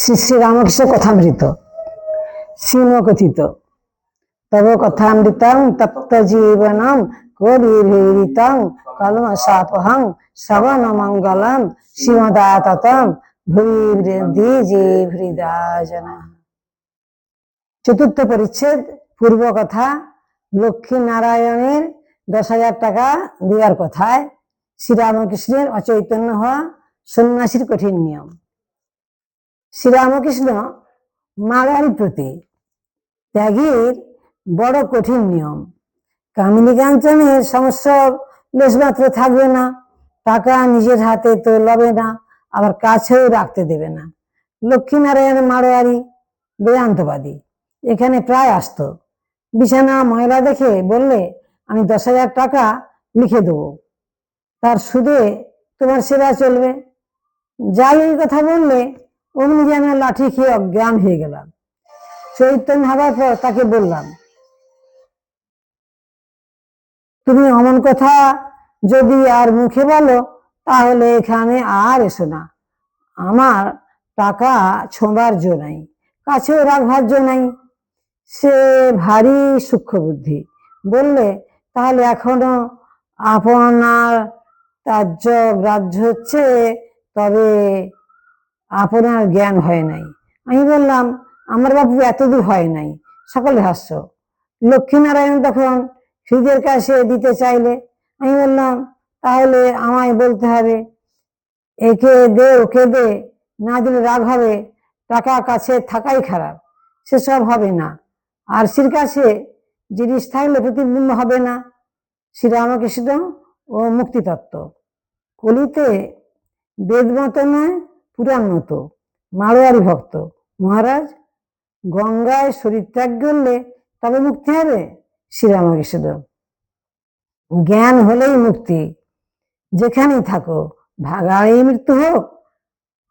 শ্রী শ্রী রামকৃষ্ণ কথামৃত শ্রীমকথিত। তব কথামৃতং তপ্ত জীবনম কবিভীরিতং কলমশাপহং শ্রবণ মঙ্গলম শ্রীমদাততম ভূবৃদ্ধি জীবৃদাজন চতুর্থ পরিচ্ছেদ পূর্ব কথা লক্ষ্মী নারায়ণের দশ হাজার টাকা দেওয়ার কথায় শ্রীরামকৃষ্ণের অচৈতন্য হওয়া সন্ন্যাসীর কঠিন নিয়ম। শ্রীরামকৃষ্ণ মাগার প্রতি ত্যাগীর বড় কঠিন নিয়ম। কামিনী কাঞ্চনের সমস্যা লেশমাত্র থাকবে না টাকা নিজের হাতে তো লবে না, আবার কাছেও রাখতে দেবে না। লক্ষ্মীনারায়ণ মারোয়ারি বেদান্তবাদী, এখানে প্রায় আসতো। বিছানা ময়লা দেখে বললে, আমি দশ হাজার টাকা লিখে দেবো। তার সুদে তোমার সেবা চলবে। যাই কথা বললে অমনি যে যেন লাঠি খেয়ে অজ্ঞান হয়ে গেলাম। চৈতন্য হবার পর তাকে বললাম, তুমি অমন কথা যদি আর মুখে বলো, তাহলে এখানে আর এসো না। আমার টাকা ছোঁবার জো নাই, কাছেও রাখবার জো নাই। সে ভারী সূক্ষ্ম বুদ্ধি। বললে, তাহলে এখনও আপনার তার্য গ্রাহ্য হচ্ছে, তবে আপনার জ্ঞান হয় নাই। আমি বললাম, আমার বাবু এতদূর হয় নাই। সকলে হাস্য লক্ষ্মীনারায়ণ তখন হৃদের কাছে দিতে চাইলে, আমি বললাম, তাহলে আমায় বলতে হবে, একে দে, ওকে দে। না দিলে রাগ হবে, টাকা কাছে থাকাই খারাপ। সেসব হবে না। আর শ্রীর কাছে জিনিস থাকলে প্রতিবিম্ব হবে না। শ্রীরামকৃষ্ণ ও মুক্তিতত্ত্ব। কলিতে বেদ মতো নয় পুরাণ মতো মারোয়ারি ভক্ত। মহারাজ, গঙ্গায় শরীর ত্যাগ করলে তবে মুক্তি হবে? শ্রীরামকৃষ্ণ জ্ঞান হলেই মুক্তি। যেখানেই থাকো ভাগাড়েই মৃত্যু হোক,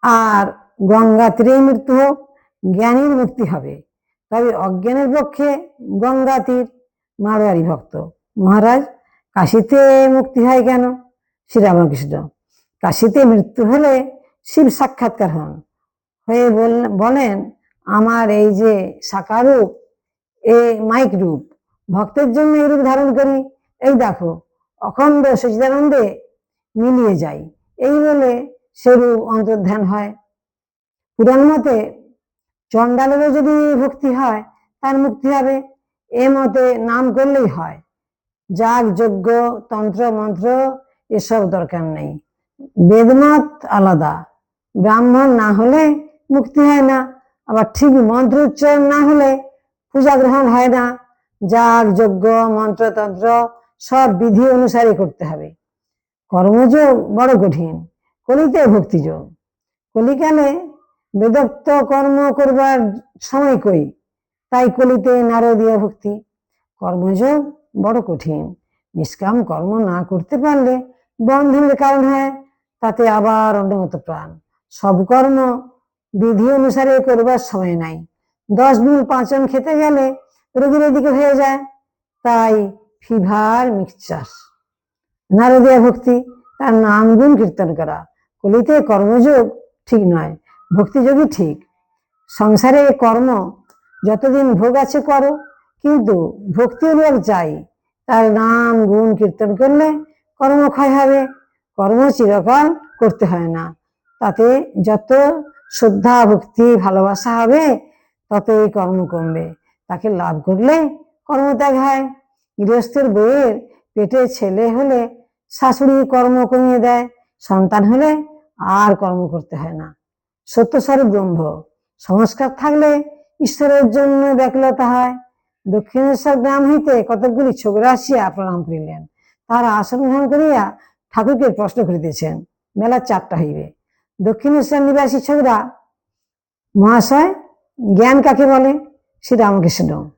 আর গঙ্গা তীরেই মৃত্যু হোক, জ্ঞানীর মুক্তি হবে। তবে অজ্ঞানের পক্ষে গঙ্গা তীর মারোয়ারি ভক্ত। মহারাজ, কাশিতে মুক্তি হয় কেন? শ্রীরামকৃষ্ণ, কাশিতে মৃত্যু হলে শিব সাক্ষাৎকার হন। হয়ে বল- বলেন, আমার এই যে সাকার রূপ এ মাইক রূপ, ভক্তের জন্য এই রূপ ধারণ করি। এই দেখো, অখণ্ড সচিদানন্দে মিলিয়ে যাই। এই বলে সেরূপ অন্তর্ধান হয়। পুরাণ মতে চণ্ডালেরও যদি ভক্তি হয়, তার মুক্তি হবে। এ মতে নাম করলেই হয়। যাগ, যজ্ঞ, তন্ত্র, মন্ত্র, এসব দরকার নেই। বেদমত আলাদা। ব্রাহ্মণ না হলে মুক্তি হয় না। আবার ঠিক মন্ত্র উচ্চারণ না হলে পূজা গ্রহণ হয় না। যাগ, যজ্ঞ, মন্ত্রতন্ত্র সব বিধি অনুসারে করতে হবে। কর্মযোগ বড় কঠিন, কলিতে ভক্তিযোগ কলিকালে বেদক্ত কর্ম করবার সময় কই, তাই কলিতে নারদীয় ভক্তি। কর্মযোগ বড় কঠিন, নিষ্কাম কর্ম না করতে পারলে বন্ধনের কারণ হয়, তাতে আবার অন্যমত প্রাণ। সব কর্ম বিধি অনুসারে করবার সময় নাই। দশ মিনিট পাঁচন খেতে গেলে রোগীর এদিকে হয়ে যায়, তাই ফিভার, মিক্সচার। নারদীয় ভক্তি, তার নাম গুণ কীর্তন করা। কলিতে কর্মযোগ ঠিক নয় ভক্তিযোগই ঠিক। সংসারে কর্ম, যতদিন ভোগ আছে করো, কিন্তু ভক্তির লোক চাই তার নাম গুণ কীর্তন করলে কর্মক্ষয় হবে, কর্ম চিরকাল করতে হয় না। তাতে যত শ্রদ্ধা, ভক্তি, ভালোবাসা হবে, ততই কর্ম কমবে। তাকে লাভ করলে কর্মত্যাগ হয়। গৃহস্থের বইয়ের পেটে ছেলে হলে শাশুড়ি কর্ম কমিয়ে দেয়, সন্তান হলে আর কর্ম করতে হয় না। সত্যস্বরূপ ব্রহ্ম, সংস্কার থাকলে ঈশ্বরের জন্য ব্যাকুলতা হয়। দক্ষিণেশ্বর গ্রাম হইতে কতকগুলি ছোকরা আসিয়া প্রণাম করিলেন। তারা আসন গ্রহণ করিয়া ঠাকুরকে প্রশ্ন করিতেছেন, মেলা চারটা হইবে। দক্ষিণেশ্বর নিবাসী ছোকরা মহাশয় জ্ঞান কাকে বলে? শ্রী রামকৃষ্ণ।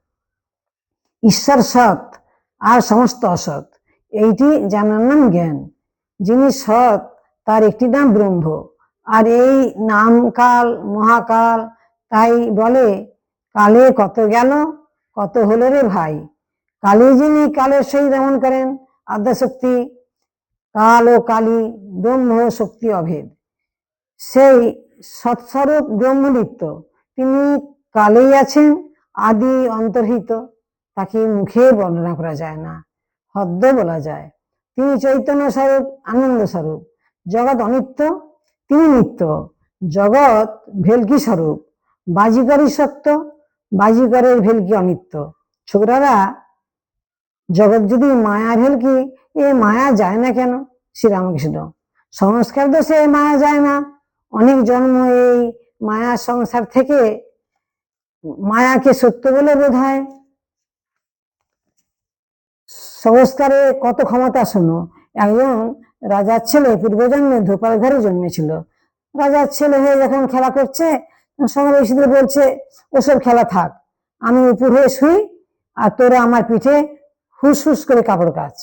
ঈশ্বর সৎ আর সমস্ত অসৎ, এইটি জানার নাম জ্ঞান। যিনি সৎ, তার একটি নাম ব্রহ্ম। আর এই নাম কাল মহাকাল, তাই বলে, কালে কত গেল, কত হলো রে ভাই? কালী যিনি কালের সহিত এমন করেন আদ্যাশক্তি কাল ও কালী ব্রহ্ম শক্তি অভেদ। সেই সৎস্বরূপ ব্রহ্মনিত্য তিনি কালেই আছেন, আদি অন্তর্হিত। তাকে মুখে বর্ণনা করা যায় না হদ্দ বলা যায়। তিনি চৈতন্য স্বরূপ আনন্দ স্বরূপ জগৎ অনিত্য, তিনি নিত্য। জগৎ ভেলকি স্বরূপ। বাজিকরই সত্য, বাজিকরের ভেলকি অনিত্য। ছোকরারা, জগৎ যদি মায়া ভেলকি, এ মায়া যায় না কেন? শ্রীরামকৃষ্ণ। সংস্কার দোষে মায়া যায় না। অনেক জন্ম এই মায়া সংসার থেকে মায়াকে সত্য বলে বোধ হয় সংস্কারে কত ক্ষমতা শোনো। একজন রাজার ছেলে পূর্বজন্মে ধোপার ঘরে জন্মেছিল। রাজার ছেলে হয়ে যখন খেলা করছে এসেদের বলছে, ওসব খেলা থাক, আমি উপর হয়ে শুই আর তোরা আমার পিঠে হুস হুস করে কাপড় কাচ।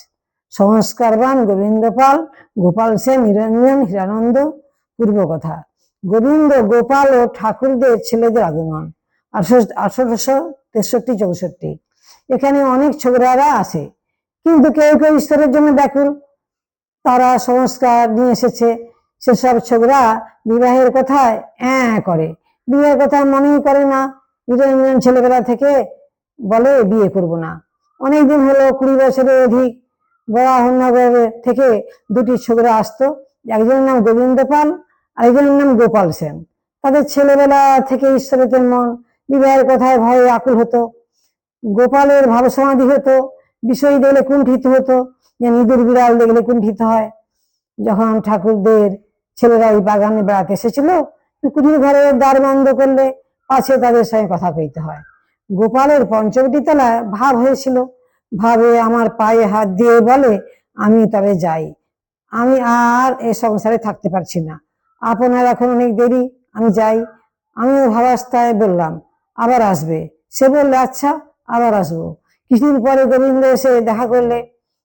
সংস্কারবান গোবিন্দ পাল গোপাল সেন নিরঞ্জন হিরানন্দ পূর্ব কথা। গোবিন্দ, গোপাল ও ঠাকুরদের ছেলেদের আগমন। আঠারোশো তেষট্টি, চৌষট্টি। এখানে অনেক ছোকরারা আসে কিন্তু কেউ কেউ ঈশ্বরের জন্য ব্যাকুল। তারা সংস্কার নিয়ে এসেছে। সেসব ছোকরা বিবাহের কথায় হ্যাঁ করে। বিয়ের কথা মনেই করে না। নিরঞ্জন ছেলেবেলা থেকে বলে বিয়ে করব না। অনেকদিন হলো কুড়ি বছরের অধিক বরাহনগর থেকে দুটি ছোকরা আসতো। একজনের নাম গোবিন্দ পাল আরেকজনের নাম গোপাল সেন। তাদের ছেলেবেলা থেকে ঈশ্বরের মন, বিবাহের কথায় ভয়ে আকুল হতো। গোপালের ভাবসমাধি হতো, বিষয় দেখলে কুণ্ঠিত হতো, যে ইঁদুর বিড়াল দেখলে কুণ্ঠিত হয়। যখন ঠাকুরদের ছেলেরা ওই বাগানে বেড়াতে এসেছিল, কুটির ঘরে দ্বার বন্ধ করলে পাশে তাদের সঙ্গে কথা কইতে হয়। গোপালের পঞ্চবটি তলায় ভাব হয়েছিল। ভাবে আমার পায়ে হাত দিয়ে বলে, আমি তবে যাই। আমি আর এ সংসারে থাকতে পারছি না। আপনার এখন অনেক দেরি, আমি যাই। আমিও ভাবাস্তায় বললাম, আবার আসবে। সে বললে আচ্ছা আবার আসব। কিছুদিন পরে গোবিন্দ এসে দেখা করলে,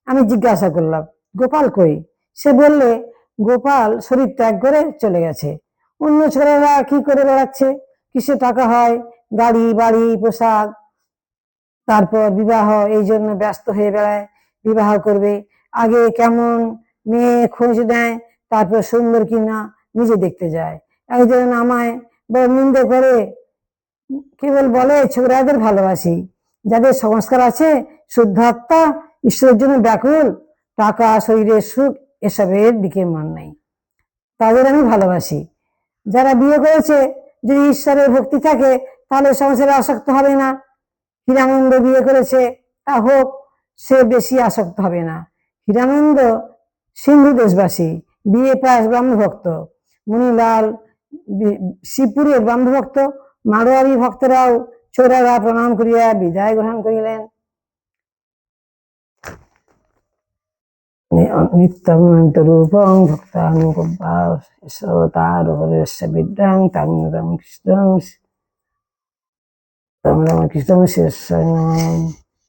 আমি জিজ্ঞাসা করলাম, গোপাল কই? সে বললে, গোপাল শরীর ত্যাগ করে চলে গেছে। অন্য ছেলেরা কি করে বেড়াচ্ছে? কিসে টাকা হয়? গাড়ি, বাড়ি, পোশাক। তারপর বিবাহ, এই জন্য ব্যস্ত হয়ে বেড়ায়, বিবাহ করবে। আগে কেমন মেয়ে খোঁজ নেয়, তারপর সুন্দর কিনা নিজে দেখতে যায়। একজন আমায় নিন্দে করে কেবল বলে, ছোকরাদের ভালোবাসি। যাদের সংস্কার আছে, শুদ্ধ আত্মা, ঈশ্বরের জন্য ব্যাকুল, টাকা শরীরের সুখ, এসবের দিকে মন নাই। তাদের আমি ভালোবাসি। যারা বিয়ে করেছে, যদি ঈশ্বরের ভক্তি থাকে, তাহলে সংসারে আসক্ত হবে না। হীরানন্দ বিয়ে করেছে, তা হোক, সে বেশি আসক্ত হবে না। হীরানন্দ সিন্ধু দেশবাসী বিয়ে পাস ব্রহ্মভক্ত। মুনিলাল শিবপুরের ব্রহ্মভক্ত, মারোয়ারি ভক্তরাও ছোড়ারা প্রণাম করিয়া বিদায় গ্রহণ করিলেন। নিত্যমন্ত রূপং ভক্তানুকম্পাতারোহরস্য বিদ্যাং তাং রাম কৃষ্ণ রাম রাম কৃষ্ণ শিষ্য